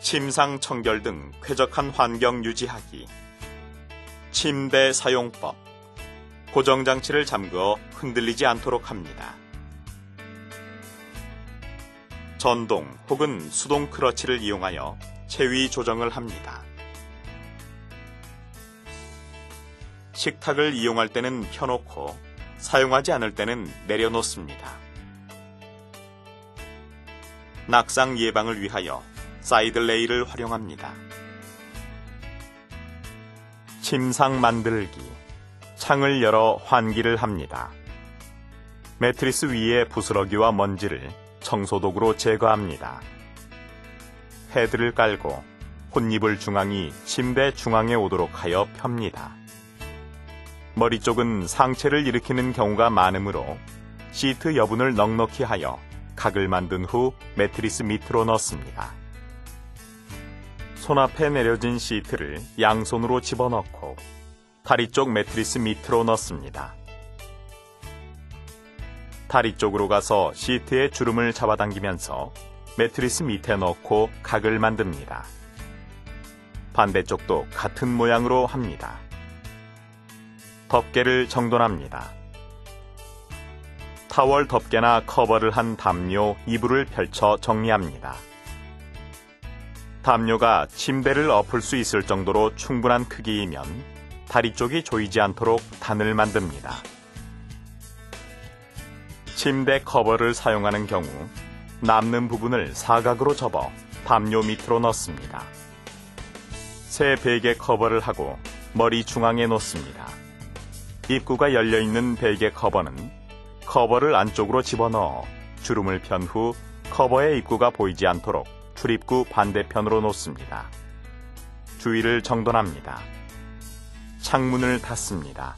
침상 청결 등 쾌적한 환경 유지하기. 침대 사용법. 고정장치를 잠그어 흔들리지 않도록 합니다. 전동 혹은 수동 크러치를 이용하여 체위 조정을 합니다. 식탁을 이용할 때는 펴놓고 사용하지 않을 때는 내려놓습니다. 낙상 예방을 위하여 사이드 레일을 활용합니다. 침상 만들기. 창을 열어 환기를 합니다. 매트리스 위의 부스러기와 먼지를 청소도구로 제거합니다. 패드를 깔고 혼입을 중앙이 침대 중앙에 오도록 하여 펴니다. 머리 쪽은 상체를 일으키는 경우가 많으므로 시트 여분을 넉넉히 하여 각을 만든 후 매트리스 밑으로 넣습니다. 손 앞에 내려진 시트를 양손으로 집어넣고 다리 쪽 매트리스 밑으로 넣습니다. 다리 쪽으로 가서 시트의 주름을 잡아당기면서 매트리스 밑에 넣고 각을 만듭니다. 반대쪽도 같은 모양으로 합니다. 덮개를 정돈합니다. 타월 덮개나 커버를 한 담요 이불을 펼쳐 정리합니다. 담요가 침대를 엎을 수 있을 정도로 충분한 크기이면 다리 쪽이 조이지 않도록 단을 만듭니다. 침대 커버를 사용하는 경우 남는 부분을 사각으로 접어 담요 밑으로 넣습니다. 새 베개 커버를 하고 머리 중앙에 놓습니다. 입구가 열려 있는 베개 커버는 커버를 안쪽으로 집어넣어 주름을 편 후 커버의 입구가 보이지 않도록 출입구 반대편으로 놓습니다. 주위를 정돈합니다. 창문을 닫습니다.